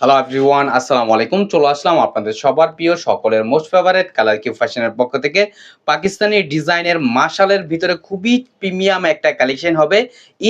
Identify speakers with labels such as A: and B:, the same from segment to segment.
A: Hello everyone আসসালামু আলাইকুম চলে আসলাম আপনাদের সবার প্রিয়, সকলের মোস্ট ফেভারেট কালার কিউ ফ্যাশনের পক্ষ থেকে। পাকিস্তানি ডিজাইনের মাশালের ভিতরে খুবই প্রিমিয়াম একটা কালেকশন হবে,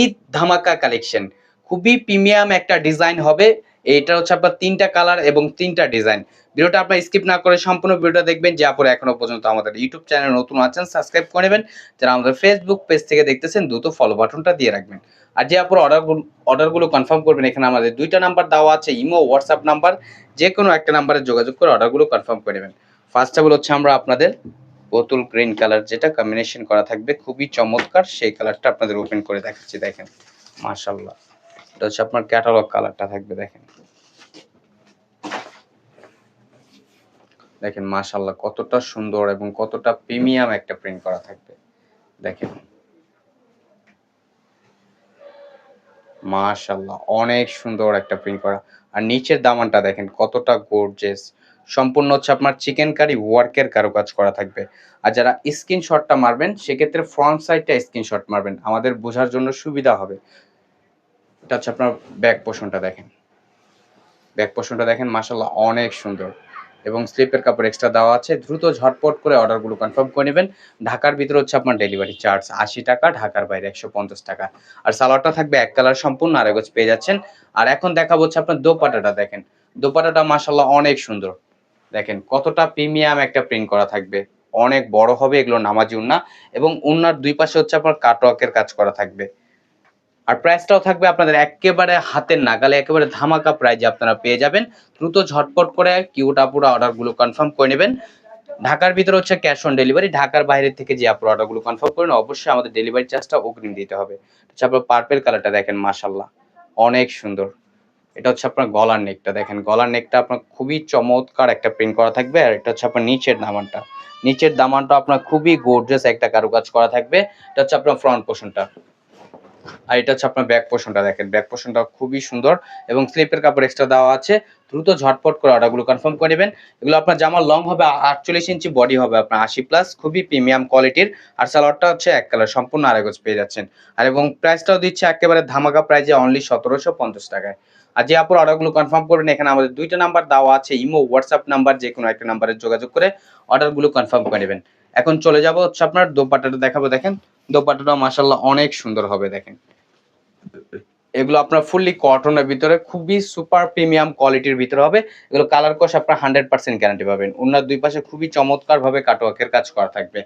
A: ঈদ ধামাকা কালেকশন খুবই প্রিমিয়াম একটা ডিজাইন হবে। এটা হচ্ছে আপনার তিনটা কালার এবং তিনটা ডিজাইন ভিডিওটা আপনার স্কিপ না করে সম্পূর্ণ ভিডিওটা দেখবেন, যে আপনারা এখনও পর্যন্ত আমাদের ইউটিউব চ্যানেল নতুন আছেন সাবস্ক্রাইব করে নেবেন। যারা আমাদের ফেসবুক পেজ থেকে দেখতেছেন, দ্রুত ফলো বাটনটা দিয়ে রাখবেন। আর যে আপনার অর্ডারগুলো অর্ডারগুলো কনফার্ম করবেন, এখানে আমাদের দুইটা নাম্বার দেওয়া আছে, ইমো হোয়াটসঅ্যাপ নাম্বার যে কোনো একটা নাম্বারে যোগাযোগ করে অর্ডারগুলো কনফার্ম করে নেবেন। ফার্স্ট অফ হচ্ছে আমরা আপনাদের বোতল গ্রিন কালার যেটা কম্বিনেশন করা থাকবে, খুবই চমৎকার, সেই কালারটা আপনাদের ওপেন করে দেখাচ্ছি, দেখেন। মাশাল্লাহ এটা হচ্ছে আপনার ক্যাটালগ কালারটা থাকবে, দেখেন। দেখেন মাশাল্লাহ কতটা সুন্দর এবং কতটা প্রিমিয়াম একটা প্রিন্ট করা থাকবে। দেখেন। মাশাল্লাহ অনেক সুন্দর একটা প্রিন্ট করা। আর নিচের দামানটা দেখেন, কতটা গর্জেস সম্পূর্ণ হচ্ছে আপনার চিকেন কারি ওয়ার্কের কারুকাজ করা থাকবে। আর যারা স্ক্রিনশটটা মারবেন, সেক্ষেত্রে ফ্রন্ট সাইডটা স্ক্রিনশট মারবেন। আমাদের বোঝার জন্য সুবিধা হবে। এটা হচ্ছে আপনার ব্যাক পোষণটা দেখেন। ব্যাক পোষণটা দেখেন মাশাল্লাহ অনেক সুন্দর। এবং স্লিপের কাপড় এক্সট্রা দেওয়া আছে, দ্রুত ঝটপট করে অর্ডারগুলো কনফার্ম করে নেবেন। ঢাকার ভিতরে হচ্ছে আপনার ডেলিভারি চার্জ আশি টাকা, ঢাকার বাইরে একশো পঞ্চাশ টাকা। আর সালোয়ারটা থাকবে এক কালার সম্পূর্ণ আর এগোজ পেয়ে যাচ্ছেন। আর এখন দেখাবো হচ্ছে আপনার দোপাটাটা দেখেন। দোপাটাটা মাসাল্লাহ অনেক সুন্দর। দেখেন কতটা প্রিমিয়াম একটা প্রিন্ট করা থাকবে। অনেক বড় হবে, এগুলো নামাজি উন্না। এবং উন্নার দুই পাশে হচ্ছে আপনার কাটওয়ার্কের কাজ করা থাকবে। আর প্রাইসটাও থাকবে আপনাদের একেবারে হাতের নাগালে, একেবারে ধামাকা প্রাইজে আপনারা পেয়ে যাবেন। দ্রুত ঝটপট করে কিউটা পুরো অর্ডারগুলো কনফার্ম করে নেবেন। ঢাকার ভিতরে হচ্ছে ক্যাশ অন ডেলিভারি ঢাকার বাইরে থেকে যে আপনার অর্ডারগুলো কনফার্ম করেন অবশ্যই আমাদের ডেলিভারি চার্জটা অগ্রিম দিতে হবে। হচ্ছে আপনার পার্পেল কালারটা দেখেন মাশাল্লাহ অনেক সুন্দর। এটা হচ্ছে আপনার গলার নেকটা দেখেন, গলার নেকটা আপনার খুবই চমৎকার একটা প্রিন্ট করা থাকবে, আর এটা হচ্ছে আপনার নিচের দামানটা। নিচের দামানটা আপনার খুবই গোর্জাস একটা কারুকাজ করা থাকবে। এটা হচ্ছে আপনার ফ্রন্ট পোর্শনটা আর এটা হচ্ছে আপনার ব্যাক পোর্শনটা দেখেন। ব্যাক পোর্শনটা খুবই সুন্দর এবং স্লিপের কাপড় এক্সট্রা দেওয়া আছে। দ্রুত ঝটপট করে অর্ডারগুলো কনফার্ম করে নেবেন। এগুলো আপনার জামার লং হবে, আটচল্লিশ ইঞ্চি বডি হবে আপনার, আশি প্লাস খুবই প্রিমিয়াম কোয়ালিটির আর সালোয়ারটা হচ্ছে এক কালার সম্পূর্ণ আরেগজ পেয়ে যাচ্ছেন। আর এবং প্রাইসটাও দিচ্ছে একেবারে ধামাকা প্রাইজে অনলি সতেরোশো পঞ্চাশ টাকায়। আর যে আপুর অর্ডারগুলো কনফার্ম করবেন, এখানে আমাদের দুইটা নাম্বার দেওয়া আছে, ইমো হোয়াটসঅ্যাপ নাম্বার যে কোনো একটা নাম্বারে যোগাযোগ করে অর্ডারগুলো কনফার্ম করে নেবেন। এখন চলে যাব হচ্ছে আপনার দোপাটাটা দেখাবো, দেখেন। দোপাটাটা মাসাল্লাহ অনেক সুন্দর হবে, দেখেন। এগুলো আপনার ফুললি কটনের ভিতরে, খুবই সুপার প্রিমিয়াম কোয়ালিটির ভিতরে হবে। এগুলো কালার কোশ আপনার হান্ড্রেড পার্সেন্ট গ্যারান্টি পাবেন। ওনার দুই পাশে খুবই চমৎকার ভাবে কাটওয়ার্কের কাজ করা থাকবে।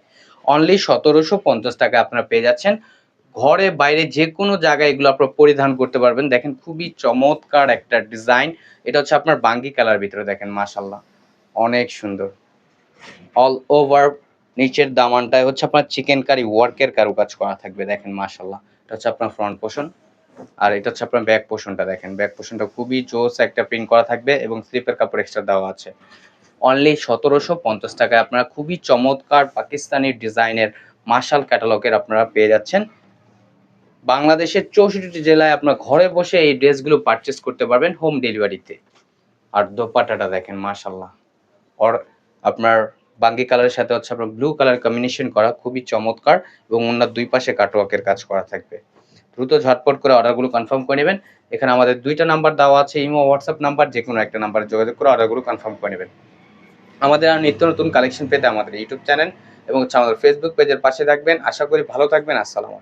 A: অনলি সতেরোশো পঞ্চাশ টাকা আপনারা পেয়ে যাচ্ছেন। ঘরে বাইরে যে কোনো জায়গায় এগুলো আপনারা পরিধান করতে পারবেন। দেখেন খুবই চমৎকার একটা ডিজাইন এটা হচ্ছে আপনার বাঙ্গি কালার ভিতরে, দেখেন মাশাল্লাহ অনেক সুন্দর। অল ওভার নিচের দামানটায় হচ্ছে আপনার চিকেন কারি ওয়ার্কের কারুকাজ করা থাকবে, দেখেন মাশাল্লাহ এটা হচ্ছে আপনার ফ্রন্ট পোর্শন আর এটা হচ্ছে আপনার ব্যাক পোর্শনটা দেখেন। ব্যাক পোর্শনটা খুবই জোস একটা প্রিন্ট করা থাকবে এবং স্লিপের কাপড় এক্সট্রা দেওয়া আছে। অনলি সতেরোশো পঞ্চাশ টাকায় আপনারা খুবই চমৎকার পাকিস্তানি ডিজাইনের মার্শাল ক্যাটালগের আপনারা পেয়ে যাচ্ছেন। বাংলাদেশের চৌষট্টি জেলায় আপনার ঘরে বসে এই ড্রেসগুলো পারচেস করতে পারবেন হোম ডেলিভারিতে আর দোপাটাটা দেখেন মার্শাল্লাহ আর আপনার বাঙ্গি কালারের সাথে হচ্ছে আপনার ব্লু কালার কম্বিনেশন করা খুবই চমৎকার এবং ওনার দুই পাশে কাটওয়ার্কের কাজ করা থাকবে। দ্রুত ঝটপট করে অর্ডারগুলো কনফার্ম করে নেবেন। এখানে আমাদের দুইটা নাম্বার দেওয়া আছে ইমো হোয়াটসঅ্যাপ নাম্বার যে কোনো একটা নাম্বারে যোগাযোগ করে অর্ডারগুলো কনফার্ম করে নেবেন। আমাদের আর নিত্য নতুন কালেকশন পেতে আমাদের ইউটিউব চ্যানেল এবং হচ্ছে আমাদের ফেসবুক পেজের পাশে থাকবেন। আশা করি ভালো থাকবেন। আসসালামু